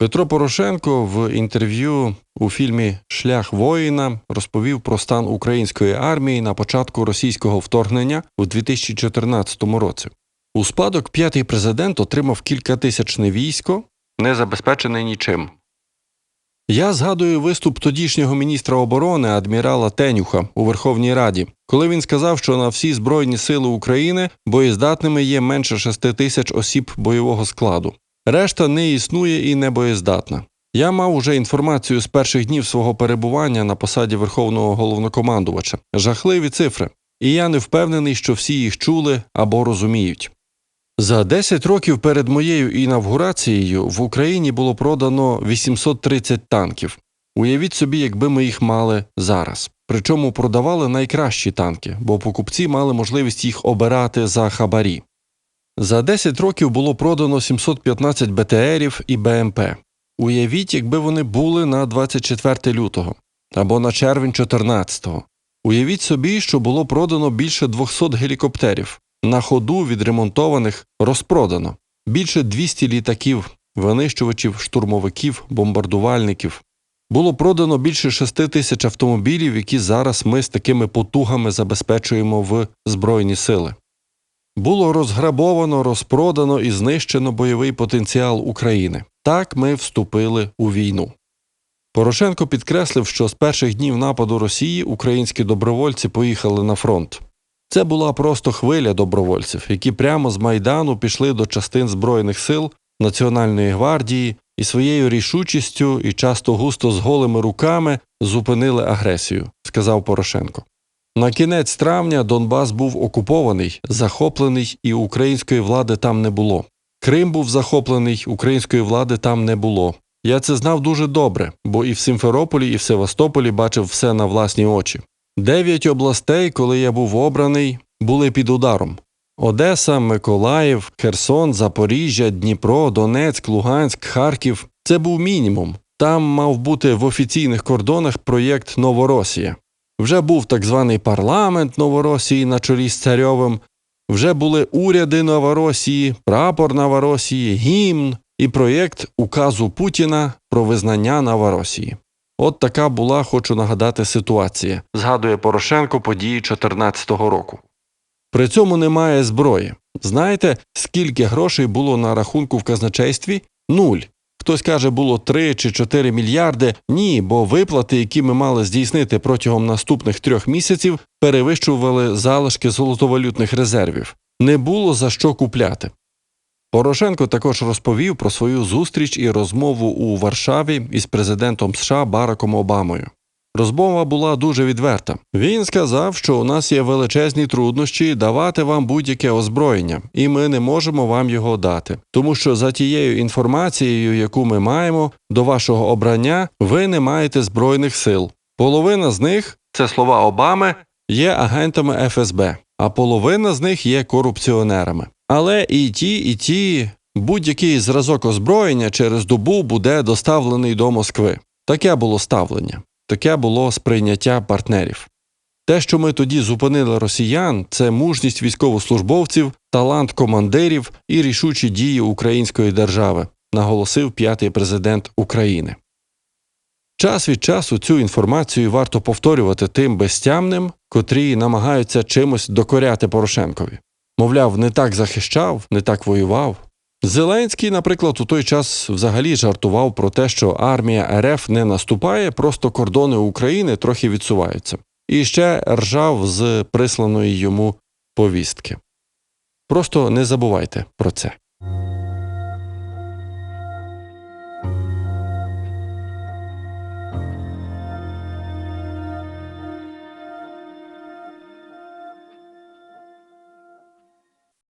Петро Порошенко в інтерв'ю у фільмі Шлях воїна розповів про стан української армії на початку російського вторгнення у 2014 році. У спадок п'ятий президент отримав кількатисячне військо, не забезпечене нічим. Я згадую виступ тодішнього міністра оборони адмірала Тенюха у Верховній Раді, коли він сказав, що на всі збройні сили України боєздатними є менше 6 тисяч осіб бойового складу. Решта не існує і не боєздатна. Я мав уже інформацію з перших днів свого перебування на посаді верховного головнокомандувача. Жахливі цифри. І я не впевнений, що всі їх чули або розуміють. За 10 років перед моєю інавгурацією в Україні було продано 830 танків. Уявіть собі, якби ми їх мали зараз. Причому продавали найкращі танки, бо покупці мали можливість їх обирати за хабарі. За 10 років було продано 715 БТРів і БМП. Уявіть, якби вони були на 24 лютого або на червень 14-го. Уявіть собі, що було продано більше 200 гелікоптерів. На ходу відремонтованих розпродано більше 200 літаків, винищувачів, штурмовиків, бомбардувальників. Було продано більше 6 тисяч автомобілів, які зараз ми з такими потугами забезпечуємо в Збройні сили. Було розграбовано, розпродано і знищено бойовий потенціал України. Так ми вступили у війну. Порошенко підкреслив, що з перших днів нападу Росії українські добровольці поїхали на фронт. Це була просто хвиля добровольців, які прямо з Майдану пішли до частин Збройних сил Національної гвардії і своєю рішучістю і часто густо з голими руками зупинили агресію, сказав Порошенко. На кінець травня Донбас був окупований, захоплений, і української влади там не було. Крим був захоплений, української влади там не було. Я це знав дуже добре, бо і в Сімферополі, і в Севастополі бачив все на власні очі. Дев'ять областей, коли я був обраний, були під ударом: Одеса, Миколаїв, Херсон, Запоріжжя, Дніпро, Донецьк, Луганськ, Харків. Це був мінімум. Там мав бути в офіційних кордонах проєкт Новоросія. Вже був так званий парламент Новоросії на чолі з царьовим, вже були уряди Новоросії, прапор Новоросії, гімн і проєкт указу Путіна про визнання Новоросії. От така була, хочу нагадати, ситуація, згадує Порошенко події 2014 року. При цьому немає зброї. Знаєте, скільки грошей було на рахунку в казначействі? Нуль. Хтось каже, було 3 чи 4 мільярди. Ні, бо виплати, які ми мали здійснити протягом наступних трьох місяців, перевищували залишки золотовалютних резервів. Не було за що купляти. Порошенко також розповів про свою зустріч і розмову у Варшаві із президентом США Бараком Обамою. Розмова була дуже відверта. Він сказав, що у нас є величезні труднощі давати вам будь-яке озброєння, і ми не можемо вам його дати, тому що за тією інформацією, яку ми маємо до вашого обрання, ви не маєте збройних сил. Половина з них це слова Обами, є агентами ФСБ, а половина з них є корупціонерами. Але і ті, і ті будь-який зразок озброєння через добу буде доставлений до Москви. Таке було ставлення, таке було сприйняття партнерів. Те, що ми тоді зупинили росіян, це мужність військовослужбовців, талант командирів і рішучі дії української держави, наголосив п'ятий президент України. Час від часу цю інформацію варто повторювати тим безтямним, котрі намагаються чимось докоряти Порошенкові. Мовляв, не так захищав, не так воював. Зеленський, наприклад, у той час взагалі жартував про те, що армія РФ не наступає, просто кордони України трохи відсуваються. І ще ржав з присланої йому повістки. Просто не забувайте про це.